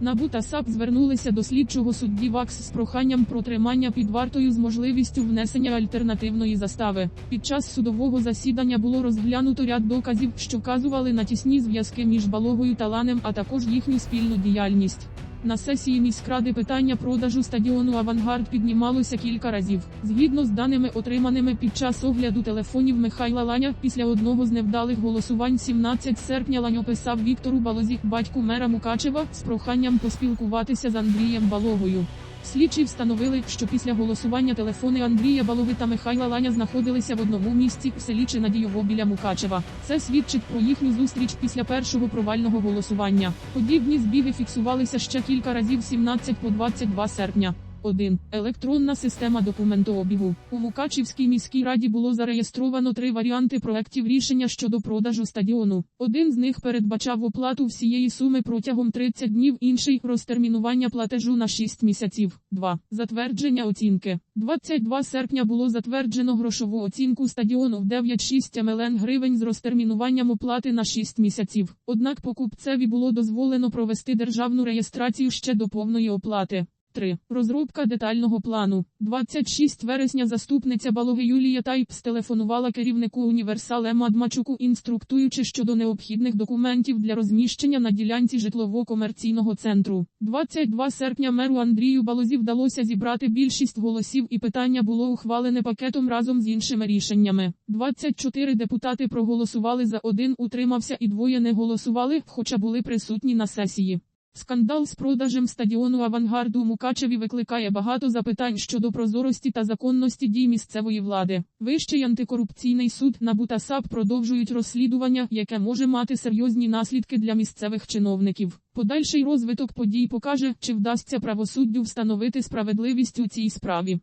НАБУ та САП звернулися до слідчого судді ВАКС з проханням про тримання під вартою з можливістю внесення альтернативної застави. Під час судового засідання було розглянуто ряд доказів, що вказували на тісні зв'язки між Балогою та Ланем, а також їхню спільну діяльність. На сесії міськради питання продажу стадіону Авангард піднімалося кілька разів. Згідно з даними, отриманими під час огляду телефонів Михайла Ланя, після одного з невдалих голосувань 17 серпня Лань описав Віктору Балозі, батьку мера Мукачева, з проханням поспілкуватися з Андрієм Балогою. Слідчі встановили, що після голосування телефони Андрія Балови та Михайла Ланя знаходилися в одному місці в селі Чинадійово біля Мукачева. Це свідчить про їхню зустріч після першого провального голосування. Подібні збіги фіксувалися ще кілька разів 17 по 22 серпня. 1. Електронна система документообігу. У Мукачівській міській раді було зареєстровано три варіанти проектів рішення щодо продажу стадіону. Один з них передбачав оплату всієї суми протягом 30 днів, інший розтермінування платежу на 6 місяців. 2. Затвердження оцінки. 22 серпня було затверджено грошову оцінку стадіону в 9,6 млн гривень з розтермінуванням оплати на 6 місяців. Однак покупцеві було дозволено провести державну реєстрацію ще до повної оплати. 3. Розробка детального плану. 26 вересня заступниця Балоги Юлія Тайп стелефонувала керівнику універсал Мадмачуку, інструктуючи щодо необхідних документів для розміщення на ділянці житлово-комерційного центру. 22 серпня меру Андрію Балозі вдалося зібрати більшість голосів і питання було ухвалене пакетом разом з іншими рішеннями. 24 депутати проголосували за один, утримався і двоє не голосували, хоча були присутні на сесії. Скандал з продажем стадіону Авангарду у Мукачеві викликає багато запитань щодо прозорості та законності дій місцевої влади. Вищий антикорупційний суд НАБУ та САП продовжують розслідування, яке може мати серйозні наслідки для місцевих чиновників. Подальший розвиток подій покаже, чи вдасться правосуддю встановити справедливість у цій справі.